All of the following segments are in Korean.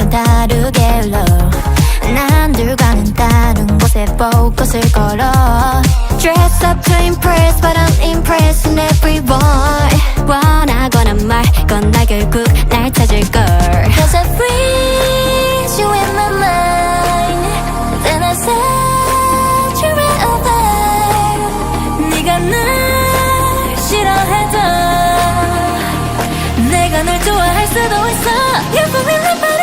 좀 다르게 흘러 남들과는 다른 곳에 포커을 걸어 Dress up to impress but I'm impressing everyone 원하거나 말건 나 결국 날 찾을걸 Cause I freeze you in my mind Then I saturate a vibe 네가 날 싫어해도 내가 널 좋아할 수도 있어 You feel me like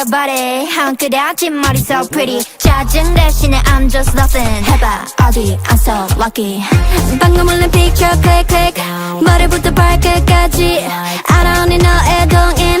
쳐도 don't care about it 한 끗에 앞뒷머리 so pretty 짜증 대신에 I'm just nothing 해봐 어디 I'm so lucky 방금 올린 picture click click 머리부터 발끝까지 I don't need 너의 동인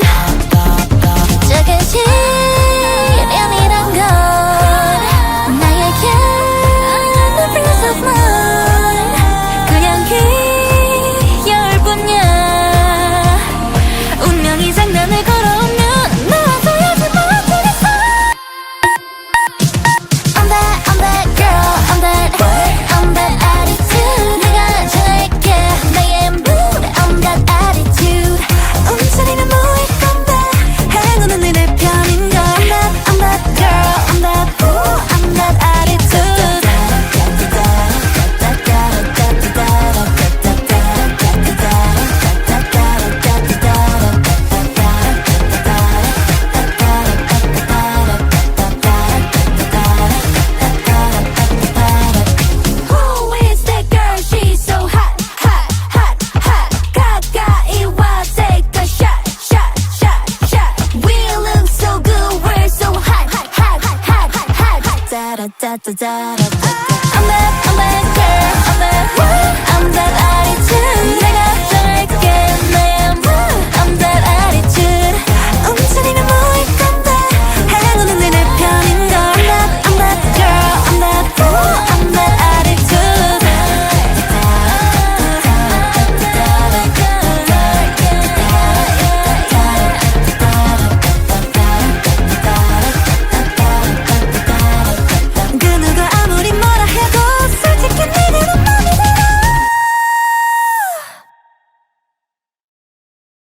The da